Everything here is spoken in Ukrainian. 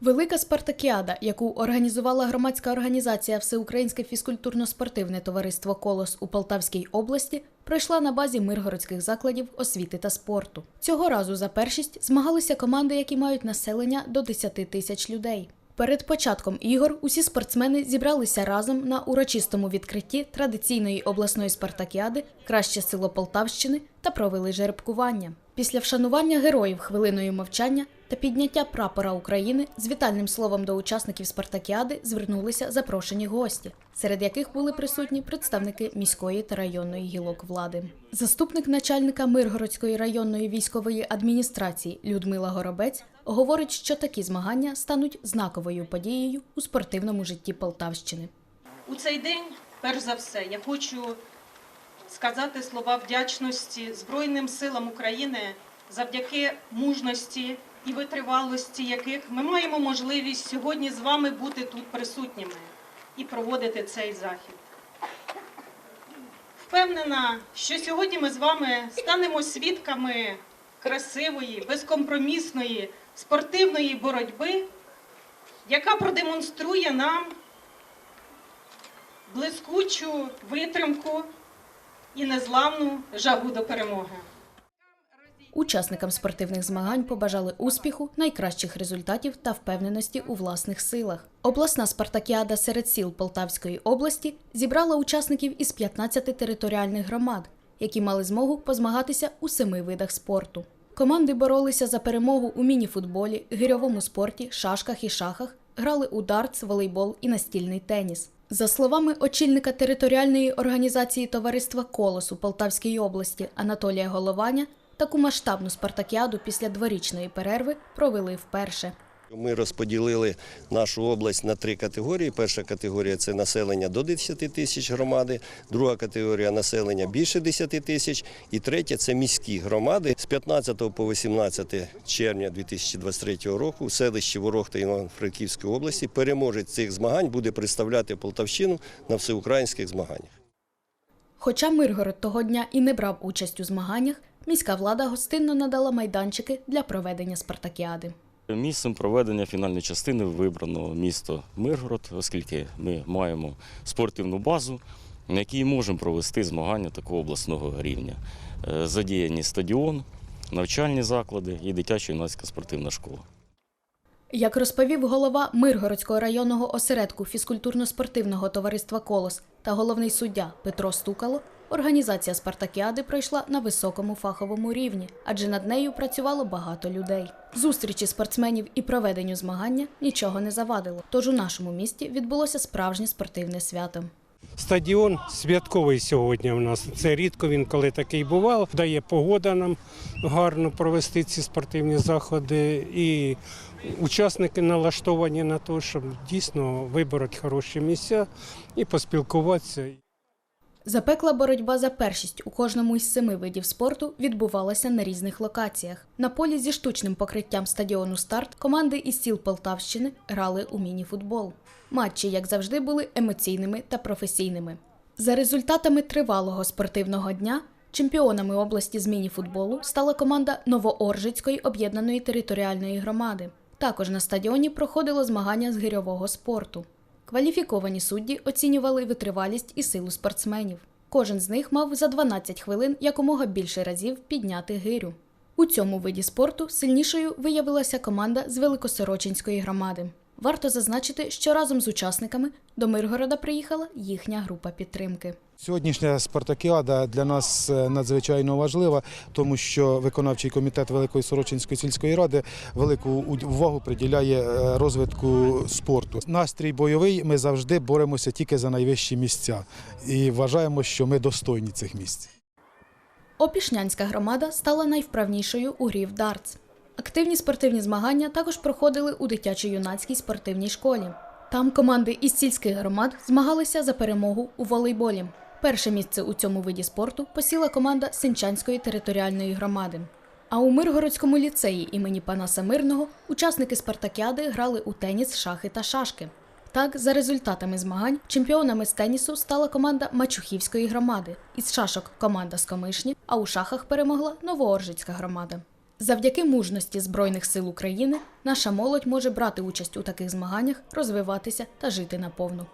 Велика спартакіада, яку організувала громадська організація Всеукраїнське фізкультурно-спортивне товариство Колос у Полтавській області, пройшла на базі миргородських закладів освіти та спорту. Цього разу за першість змагалися команди, які мають населення до 10 тисяч людей. Перед початком ігор усі спортсмени зібралися разом на урочистому відкритті традиційної обласної спартакіади Краще село Полтавщини та провели жеребкування. Після вшанування героїв хвилиною мовчання та підняття прапора України з вітальним словом до учасників спартакіади звернулися запрошені гості, серед яких були присутні представники міської та районної гілок влади. Заступник начальника Миргородської районної військової адміністрації Людмила Горобець говорить, що такі змагання стануть знаковою подією у спортивному житті Полтавщини. У цей день, перш за все, я хочу сказати слова вдячності Збройним силам України, завдяки мужності і витривалості яких ми маємо можливість сьогодні з вами бути тут присутніми і проводити цей захід. Впевнена, що сьогодні ми з вами станемо свідками красивої, безкомпромісної спортивної боротьби, яка продемонструє нам блискучу витримку і незламну жагу до перемоги. Учасникам спортивних змагань побажали успіху, найкращих результатів та впевненості у власних силах. Обласна спартакіада серед сіл Полтавської області зібрала учасників із 15 територіальних громад, які мали змогу позмагатися у семи видах спорту. Команди боролися за перемогу у мініфутболі, гирьовому спорті, шашках і шахах, грали у дартс, волейбол і настільний теніс. За словами очільника територіальної організації товариства Колос у Полтавській області Анатолія Голованя, таку масштабну спартакіаду після дворічної перерви провели вперше. Ми розподілили нашу область на три категорії. Перша категорія це населення до 10 тисяч громади, друга категорія населення більше 10 тисяч, і третя це міські громади. З 15 по 18 червня 2023 року в селищі Ворог та Івано-Франківської області переможець цих змагань буде представляти Полтавщину на всеукраїнських змаганнях. Хоча Миргород того дня і не брав участь у змаганнях, міська влада гостинно надала майданчики для проведення спартакіади. Місцем проведення фінальної частини вибрано місто Миргород, оскільки ми маємо спортивну базу, на якій можемо провести змагання такого обласного рівня. Е, Задіяні стадіон, навчальні заклади і дитячо-юнацька спортивна школа. Як розповів голова Миргородського районного осередку фізкультурно-спортивного товариства Колос та головний суддя Петро Стукало, організація спартакіади пройшла на високому фаховому рівні, адже над нею працювало багато людей. Зустрічі спортсменів і проведенню змагання нічого не завадило. Тож у нашому місті відбулося справжнє спортивне свято. Стадіон святковий сьогодні у нас. Це рідко він коли такий бував. Дає погода нам гарно провести ці спортивні заходи. І учасники налаштовані на те, щоб дійсно вибороти хороші місця і поспілкуватися. Запекла боротьба за першість у кожному із семи видів спорту відбувалася на різних локаціях. На полі зі штучним покриттям стадіону Старт команди із сіл Полтавщини грали у міні-футбол. Матчі, як завжди, були емоційними та професійними. За результатами тривалого спортивного дня чемпіонами області з міні-футболу стала команда Новооржицької об'єднаної територіальної громади. Також на стадіоні проходило змагання з гирьового спорту. Кваліфіковані судді оцінювали витривалість і силу спортсменів. Кожен з них мав за 12 хвилин якомога більше разів підняти гирю. У цьому виді спорту сильнішою виявилася команда з Великосорочинської громади. Варто зазначити, що разом з учасниками до Миргорода приїхала їхня група підтримки. Сьогоднішня спартакіада для нас е, надзвичайно важлива, тому що виконавчий комітет Великої Сорочинської сільської ради велику увагу приділяє е, розвитку спорту. Настрій бойовий. Ми завжди боремося тільки за найвищі місця і вважаємо, що ми достойні цих місць. Опішнянська громада стала найвправнішою у грі в дартс. Активні спортивні змагання також проходили у дитячо-юнацькій спортивній школі. Там команди із сільських громад змагалися за перемогу у волейболі. Перше місце у цьому виді спорту посіла команда Синчанської територіальної громади. А у Миргородському ліцеї імені Панаса Мирного учасники спартакіади грали у теніс, шахи та шашки. Так, за результатами змагань, чемпіонами з тенісу стала команда Мачухівської громади, із шашок команда з Комишні, а у шахах перемогла Новооржицька громада. Завдяки мужності Збройних сил України наша молодь може брати участь у таких змаганнях, розвиватися та жити наповну.